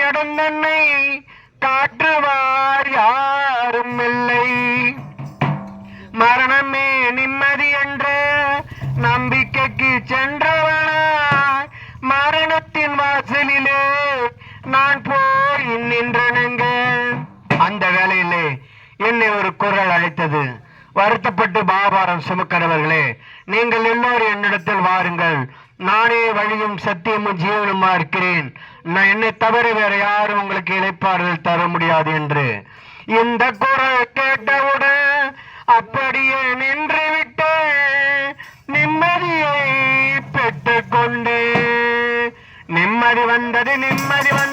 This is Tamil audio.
கடந்தன்னை காற்றுவார் யாரும் இல்லை மரணமே நிம்மதி என்ற நம்பிக்கைக்கு சென்றவனா. மரணத்தின் வாசலிலே நான் போய் நின்றனுங்க. அந்த வேலையிலே என்னை ஒரு குரல் அழைத்தது. வருத்தப்பட்டு பாபாரம் சுமக்கிறவர்களே நீங்கள் எல்லோரும் என்னிடத்தில் வாருங்கள். நானே வழியும் சத்தியமும் ஜீவனமா இருக்கிறேன். நான் என்னை தவிர வேற யாரும் உங்களுக்கு இழைப்பார்கள் தர முடியாது என்று. இந்த குரல் கேட்டவுடன் அப்படியே நின்று விட்டேன் நிம்மதியை பெற்றுக்கொண்டு நிம்மதி வந்தது நிம்மதி வந்தது.